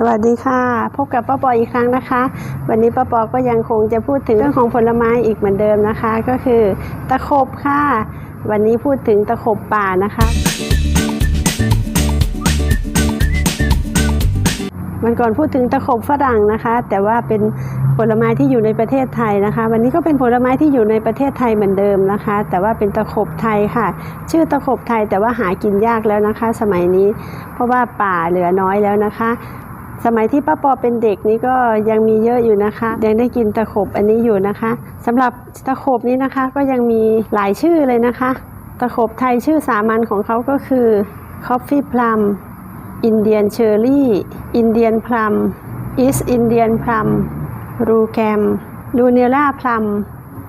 สวัสดีค่ะ พบกับป้าปออีกครั้งนะคะ วันนี้ป้าปอก็ยังคงจะพูดถึงเรื่องของผลไม้อีกเหมือนเดิมนะคะ ก็คือตะขบค่ะ วันนี้พูดถึงตะขบป่านะคะวันก่อนพูดถึงตะขบฝรั่งนะคะ แต่ว่าเป็นผลไม้ที่อยู่ในประเทศไทยนะคะ วันนี้ก็เป็นผลไม้ที่อยู่ในประเทศไทยเหมือนเดิมนะคะ แต่ว่าเป็นตะขบไทยค่ะ ชื่อตะขบไทยแต่ว่าหากินยากแล้วนะคะ สมัยนี้ เพราะว่าป่าเหลือน้อยแล้วนะคะ สมัยที่ป้าปอเป็นเด็กนี่ก็ยังมีเยอะอยู่นะคะ ยังได้กินตะขบอันนี้อยู่นะคะสำหรับตะขบนี้นะคะก็ยังมีหลายชื่อเลยนะคะ ตะขบไทยชื่อสามัญของเขาก็คือ Coffee Plum อินเดียนเชอร์รี่ อินเดียนพลัมอีสอินเดียนพลัมรูแกมลูเนล่าพลัม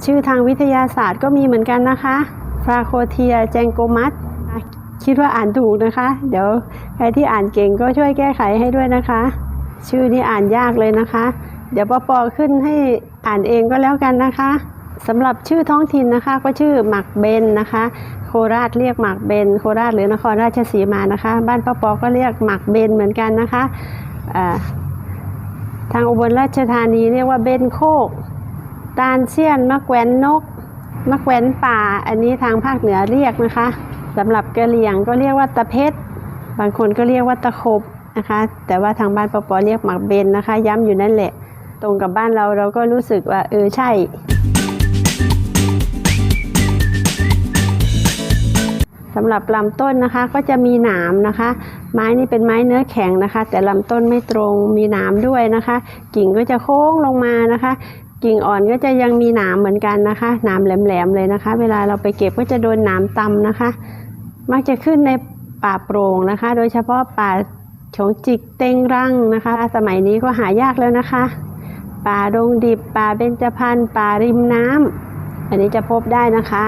ชื่อทางวิทยาศาสตร์ก็มีเหมือนกันนะคะฟราโคเทียแจงโกมัส คิดว่าอ่านถูกนะคะ เดี๋ยวใครที่อ่านเก่งก็ช่วยแก้ไขให้ด้วยนะคะ ชื่อนี้อ่านยากเลยนะคะ เดี๋ยวปอปอขึ้นให้อ่านเองก็แล้วกันนะคะสำหรับชื่อท้องถิ่นนะคะ ก็ชื่อหมักเบนนะคะ โคราชเรียกหมักเบน โคราชหรือนครราชสีมานะคะ บ้านป้าปอก็เรียกหมักเบนเหมือนกันนะคะทางอุบลราชธานีเรียกว่าเบนโคก ตาลเซียนมะแขวนนก มะแขวนป่า อันนี้ทางภาคเหนือเรียกนะคะสำหรับกะเหรี่ยงก็เรียกว่าตะเพชรบางคนก็เรียกว่าตะขบนะคะ แต่ว่าทางบ้านปอปอเรียกหมักเบนนะคะ ย้ำอยู่นั่นแหละ ตรงกับบ้านเราเราก็รู้สึกว่าเออใช่สำหรับลำต้นนะคะก็จะมีหนามนะคะ ไม้นี่เป็นไม้เนื้อแข็งนะคะ แต่ลำต้นไม่ตรงมีหนามด้วยนะคะ กิ่งก็จะโค้งลงมานะคะ กิ่งอ่อนก็จะยังมีหนามเหมือนกันนะคะหนามแหลมๆเลยนะคะ เวลาเราไปเก็บก็จะโดนหนามตำนะคะ มักจะขึ้นในป่าโปร่งนะคะ โดยเฉพาะป่าฉงจิกเต็งรังนะคะ สมัยนี้ก็หายากแล้วนะคะ ป่าดงดิบป่าเบญจพรรณป่าริมน้ำอันนี้จะพบได้นะคะ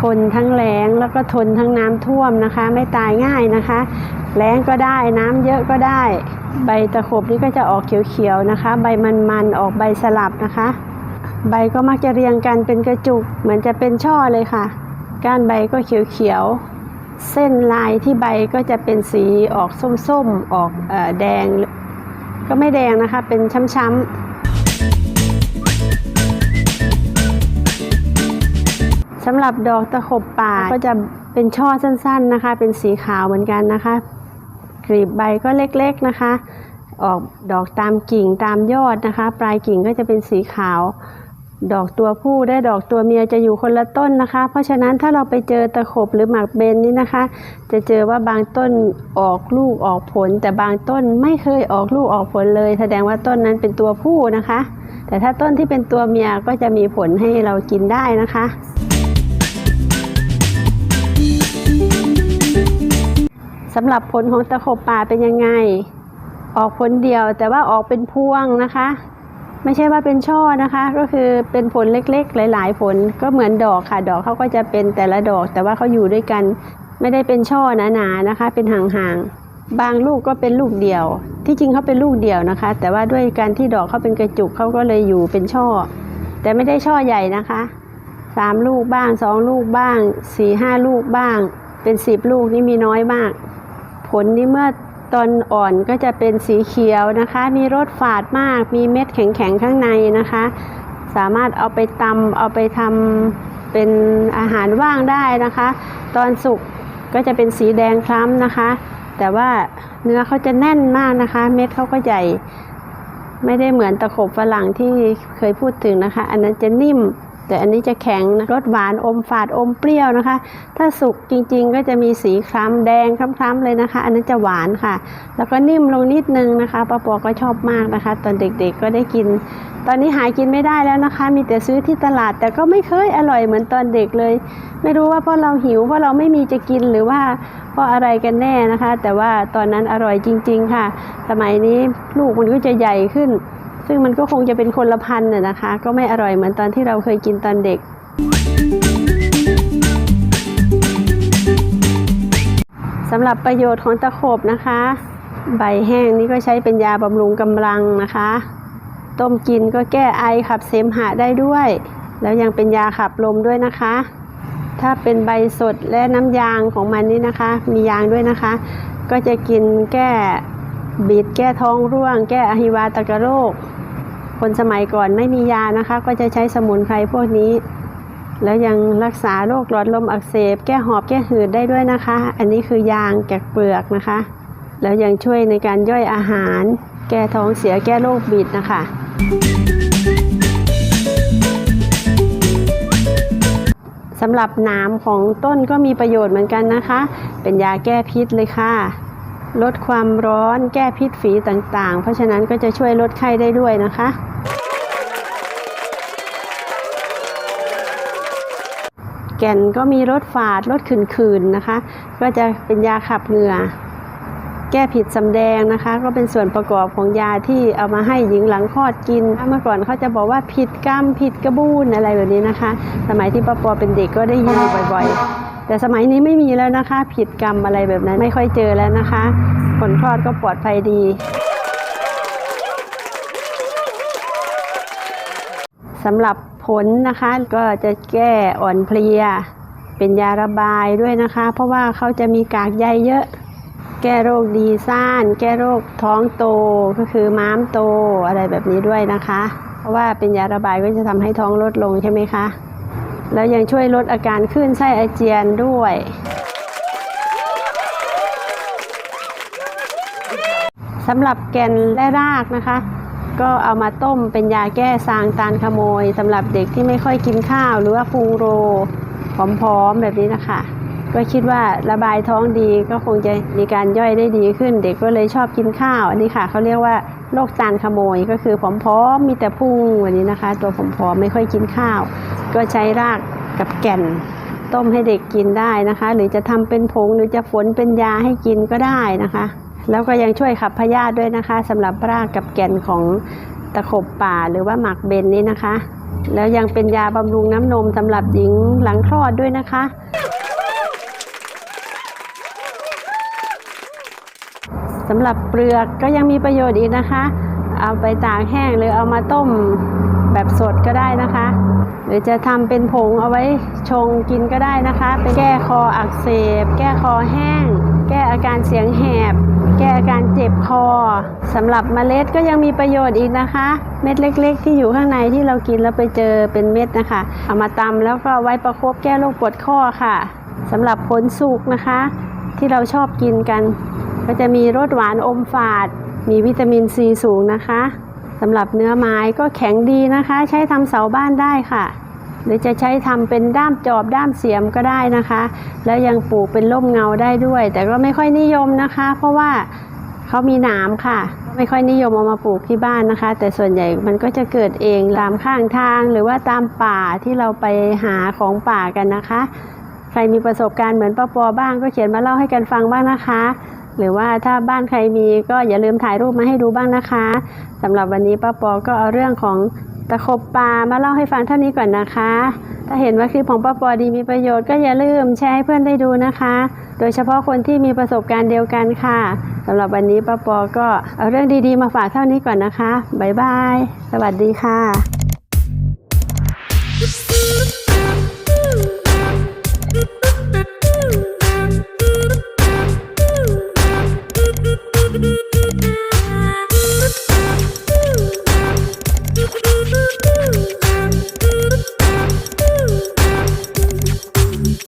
ทนทั้งแล้งแล้วก็ทนทั้งน้ำท่วมนะคะ ไม่ตายง่ายนะคะแล้งก็ได้น้ำเยอะก็ได้ ใบตะขบนี่ก็จะออกเขียวๆนะคะ ใบมันๆออกใบสลับนะคะ ใบก็มักจะเรียงกันเป็นกระจุกเหมือนจะเป็นช่อเลยค่ะ ก้านใบก็เขียวๆเส้นลายที่ใบก็จะเป็นสีออกส้มๆออกอแดง ก็ไม่แดงนะคะ เป็นช้ำๆสำหรับดอกตะขบป่าก็จะเป็นช่อสั้นๆนะคะ เป็นสีขาวเหมือนกันนะคะ กลีบใบก็เล็กๆนะคะ ออกดอกตามกิ่งตามยอดนะคะ ปลายกิ่งก็จะเป็นสีขาว ดอกตัวผู้ได้ดอกตัวเมียจะอยู่คนละต้นนะคะ เพราะฉะนั้นถ้าเราไปเจอตะขบหรือหมากเบนนี่นะคะ จะเจอว่าบางต้นออกลูกออกผล แต่บางต้นไม่เคยออกลูกออกผลเลย แสดงว่าต้นนั้นเป็นตัวผู้นะคะ แต่ถ้าต้นที่เป็นตัวเมียก็จะมีผลให้เรากินได้นะคะ สำหรับผลของตะขบป่าเป็นยังไง ออกผลเดียวแต่ว่าออกเป็นพวงนะคะ ไม่ใช่ว่าเป็นช่อนะคะ ก็คือเป็นผลเล็กๆ หลาย ๆ ผลก็เหมือนดอกค่ะ ดอกเขาก็จะเป็นแต่ละดอก แต่ว่าเขาอยู่ด้วยกัน ไม่ได้เป็นช่อหนาๆนะคะ เป็นห่างๆบางลูกก็เป็นลูกเดียว ที่จริงเขาเป็นลูกเดียวนะคะ แต่ว่าด้วยการที่ดอกเขาเป็นกระจุกเขาก็เลยอยู่เป็นช่อ แต่ไม่ได้ช่อใหญ่นะคะสามลูกบ้างสองลูกบ้างสี่ห้าลูกบ้าง เป็นสิบลูกนี่มีน้อยมาก ผลนี่เมื่อตอนอ่อนก็จะเป็นสีเขียวนะคะ มีรสฝาดมาก มีเม็ดแข็งๆข้างในนะคะ สามารถเอาไปตำเอาไปทำเป็นอาหารว่างได้นะคะ ตอนสุกก็จะเป็นสีแดงคล้ำนะคะ แต่ว่าเนื้อเขาจะแน่นมากนะคะ เม็ดเขาก็ใหญ่ ไม่ได้เหมือนตะขบฝรั่งที่เคยพูดถึงนะคะ อันนั้นจะนิ่ม แต่อันนี้จะแข็งนะรสหวานอมฝาดอมเปรี้ยวนะคะ ถ้าสุกจริงๆก็จะมีสีคล้ำแดงคล้ำๆเลยนะคะ อันนั้นจะหวานค่ะ แล้วก็นิ่มลงนิดนึงนะคะป้าปอก็ชอบมากนะคะ ตอนเด็กๆก็ได้กิน ตอนนี้หากินไม่ได้แล้วนะคะ มีแต่ซื้อที่ตลาด แต่ก็ไม่เคยอร่อยเหมือนตอนเด็กเลย ไม่รู้ว่าเพราะเราหิวเพราะเราไม่มีจะกินหรือว่าเพราะอะไรกันแน่นะคะ แต่ว่าตอนนั้นอร่อยจริง ๆ ค่ะ สมัยนี้ลูกมันก็จะใหญ่ขึ้น ซึ่งมันก็คงจะเป็นคนละพันน่ะนะคะ ก็ไม่อร่อยเหมือนตอนที่เราเคยกินตอนเด็ก สำหรับประโยชน์ของตะขบนะคะ ใบแห้งนี่ก็ใช้เป็นยาบำรุงกำลังนะคะ ต้มกินก็แก้ไอขับเสมหะได้ด้วย แล้วยังเป็นยาขับลมด้วยนะคะ ถ้าเป็นใบสดและน้ำยางของมันนี่นะคะ มียางด้วยนะคะ ก็จะกินแก้ บีดแก้ท้องร่วง แก้อหิวาตกโรค คนสมัยก่อนไม่มียานะคะ ก็จะใช้สมุนไพรพวกนี้ แล้วยังรักษาโรคหลอดลมอักเสบ แก้หอบแก้หืดได้ด้วยนะคะ อันนี้คือยางแกกเปลือกนะคะ แล้วยังช่วยในการย่อยอาหาร แก้ท้องเสียแก้โรคบิดนะคะ สำหรับหนามของต้นก็มีประโยชน์เหมือนกันนะคะ เป็นยาแก้พิษเลยค่ะ ลดความร้อนแก้พิษฝีต่างๆ เพราะฉะนั้นก็จะช่วยลดไข้ได้ด้วยนะคะ แก่นก็มีรสฝาดรสขื่นๆนะคะ ก็จะเป็นยาขับเหงื่อ แก้ผิดสำแดงนะคะ ก็เป็นส่วนประกอบของยาที่เอามาให้หญิงหลังคลอดกิน เมื่อก่อนเขาจะบอกว่าผิดกรรมผิดกระบูนอะไรแบบนี้นะคะ สมัยที่ป้าปอเป็นเด็กก็ได้ยินบ่อยๆ แต่สมัยนี้ไม่มีแล้วนะคะ ผิดกรรมอะไรแบบนั้น ไม่ค่อยเจอแล้วนะคะ ผลคลอดก็ปลอดภัยดีสำหรับผลนะคะก็จะแก้อ่อนเพลีย เป็นยาระบายด้วยนะคะ เพราะว่าเขาจะมีกากใยเยอะ แก้โรคดีซ่าน แก้โรคท้องโตก็คือม้ามโตอะไรแบบนี้ด้วยนะคะ เพราะว่าเป็นยาระบายก็จะทำให้ท้องลดลงใช่ไหมคะ แล้วยังช่วยลดอาการคลื่นไส้อาเจียนด้วย สำหรับแกนและรากนะคะ ก็เอามาต้มเป็นยาแก้ซางตาลขโมยสำหรับเด็กที่ไม่ค่อยกินข้าวหรือว่าพุงโรผอมๆแบบนี้นะคะ ก็คิดว่าระบายท้องดีก็คงจะมีการย่อยได้ดีขึ้น เด็กก็เลยชอบกินข้าวอันนี้ค่ะเขาเรียกว่าโรคตาลขโมยก็คือผอมๆมีแต่พุงวันนี้นะคะ ตัวผอมๆไม่ค่อยกินข้าว ก็ใช้รากกับแก่น ต้มให้เด็กกินได้นะคะ หรือจะทำเป็นผงหรือจะฝนเป็นยาให้กินก็ได้นะคะ แล้วก็ยังช่วยขับพยาธิด้วยนะคะสำหรับรากกับแก่นของตะขบป่าหรือว่าหมักเบนนี้นะคะ แล้วยังเป็นยาบำรุงน้ำนมสำหรับหญิงหลังคลอดด้วยนะคะ สำหรับเปลือกก็ยังมีประโยชน์อีกนะคะ เอาไปตากแห้งหรือเอามาต้ม แบบสดก็ได้นะคะ หรือจะทำเป็นผงเอาไว้ชงกินก็ได้นะคะ ไปแก้คออักเสบ แก้คอแห้ง แก้อาการเสียงแหบ แก้อาการเจ็บคอสำหรับเมล็ดก็ยังมีประโยชน์อีกนะคะ เม็ดเล็ก ๆ ที่อยู่ข้างในที่เรากินแล้วไปเจอเป็นเม็ดนะคะ เอามาตำแล้วก็ไว้ประคบแก้โรคปวดข้อค่ะสำหรับผลสุกนะคะ ที่เราชอบกินกัน ก็จะมีรสหวานอมฝาด มีวิตามินซีสูงนะคะ สำหรับเนื้อไม้ก็แข็งดีนะคะ ใช้ทำเสาบ้านได้ค่ะ หรือจะใช้ทำเป็นด้ามจอบด้ามเสียมก็ได้นะคะ แล้วยังปลูกเป็นร่มเงาได้ด้วย แต่ก็ไม่ค่อยนิยมนะคะ เพราะว่าเขามีหนามค่ะ ไม่ค่อยนิยมเอามาปลูกที่บ้านนะคะ แต่ส่วนใหญ่มันก็จะเกิดเองตามข้างทางหรือว่าตามป่าที่เราไปหาของป่ากันนะคะ ใครมีประสบการณ์เหมือนป้าปอบ้างก็เขียนมาเล่าให้กันฟังบ้างนะคะ หรือว่าถ้าบ้านใครมีก็อย่าลืมถ่ายรูปมาให้ดูบ้างนะคะสำหรับวันนี้ป้าปอก็เอาเรื่องของตะขบปลามาเล่าให้ฟังเท่านี้ก่อนนะคะ ถ้าเห็นว่าคลิปของป้าปอดีมีประโยชน์ก็อย่าลืมแชร์ให้เพื่อนได้ดูนะคะ โดยเฉพาะคนที่มีประสบการณ์เดียวกันค่ะสำหรับวันนี้ป้าปอก็เอาเรื่องดีๆมาฝากเท่านี้ก่อนนะคะบ๊ายบายสวัสดีค่ะ